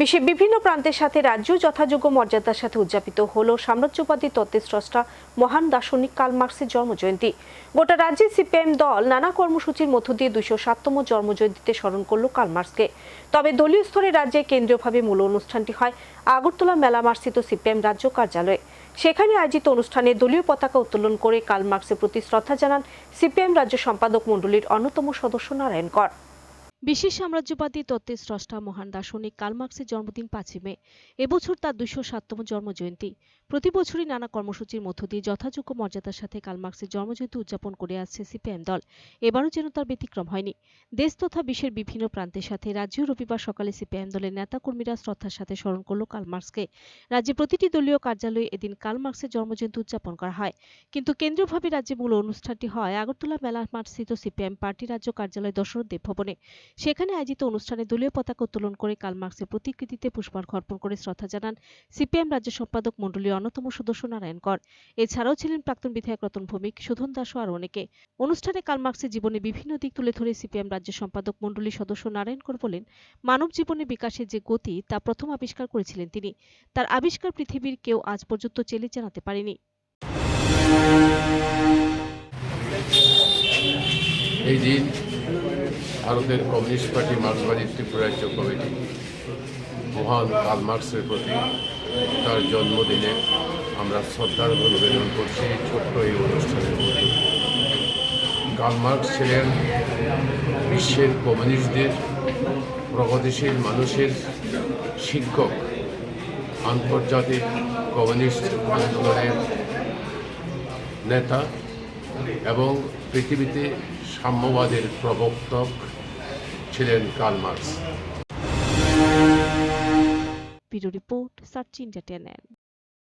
বিশ্বের বিভিন্ন প্রান্তের সাথে রাজ্য যথাযোগ্য মর্যাদার সাথে উদযাপিত হল সাম্রাজ্যবাদী তত্ত্বের স্রষ্টা মহান দার্শনিক কার্ল মার্কসের জন্মজয়ন্তী। গোটা রাজ্যে সিপিএম দল নানা কর্মসূচির মধ্য দিয়ে দুইশো সাততম জন্মজয়ন্তীতে স্মরণ করল কার্ল মার্কসকে। তবে দলীয় স্তরে রাজ্যে কেন্দ্রীয়ভাবে মূল অনুষ্ঠানটি হয় আগরতলা মেলামার্স্থিত সিপিএম রাজ্য কার্যালয়ে। সেখানে আয়োজিত অনুষ্ঠানে দলীয় পতাকা উত্তোলন করে কার্ল মার্কসের প্রতি শ্রদ্ধা জানান সিপিএম রাজ্য সম্পাদক মণ্ডলীর অন্যতম সদস্য নারায়ণ কর। বিশেষ সাম্রাজ্যবাদী তত্ত্বের স্রষ্টা মহান দার্শনিক কার্ল মার্কসের জন্মদিন পাঁচই মে। এবছর তার দুইশো সাততম জন্মজয়ন্তী। প্রতি বছরই নানা কর্মসূচির মধ্য দিয়ে যথাযোগ্য মর্যাদার সাথে কার্ল মার্কসের জন্মজয়ন্তী উদযাপন করে আসছে সিপিএম দল। এবারও যেন তার ব্যতিক্রম হয়নি। দেশ তথা বিশ্বের বিভিন্ন প্রান্তের সাথে রাজ্যেও রবিবার সকালে সিপিএম দলের নেতাকর্মীরা শ্রদ্ধার সাথে স্মরণ করল কার্ল মার্কসকে। রাজ্যে প্রতিটি দলীয় কার্যালয়ে এদিন কার্ল মার্কসের জন্মজয়ন্তী উদযাপন করা হয়। কিন্তু কেন্দ্রীয়ভাবে রাজ্যে মূল অনুষ্ঠানটি হয় আগরতলা মেলা মাঠস্থিত সিপিএম পার্টি রাজ্য কার্যালয় দশরথ দেব ভবনে সেখানে আয়োজিত অনুষ্ঠানে দলীয় পতাকা উত্তোলন করে কার্ল মার্কসের প্রতিকৃতিতে পুষ্পার্ঘ অর্পণ করে শ্রদ্ধা জানান সিপিএম রাজ্য সম্পাদক মণ্ডলীর অন্যতম সদস্য নারায়ণ কর। এছাড়াও ছিলেন প্রাক্তন বিধায়ক রতন ভৌমিক, সুধন দাস আর অনেকে। অনুষ্ঠানে কার্ল মার্কসের জীবনে বিভিন্ন দিক তুলে ধরে সিপিএম রাজ্য সম্পাদক মণ্ডলীর সদস্য নারায়ণ কর বলেন, মানব জীবনে বিকাশের যে গতি, তা প্রথম আবিষ্কার করেছিলেন তিনি। তার আবিষ্কার পৃথিবীর কেউ আজ পর্যন্ত চেলে জানাতে পারেনি। এই দিন ভারতের কমিউনিস্ট পার্টি মার্ক্সবাদী ত্রিপুরা রাজ্য কমিটি। মহান কার্ল মার্কসের প্রতি তার জন্মদিনে আমরা শ্রদ্ধার নিবেদন করছি ছোট্ট এই অনুষ্ঠানের মধ্যে। কার্ল মার্কস ছিলেন বিশ্বের কমিউনিস্টদের প্রগতিশীল মানুষের শিক্ষক, আন্তর্জাতিক কমিউনিস্ট আন্দোলনের নেতা এবং পৃথিবীতে সাম্যবাদের প্রবর্তক ছিলেন Karl Marx. Bureau report search India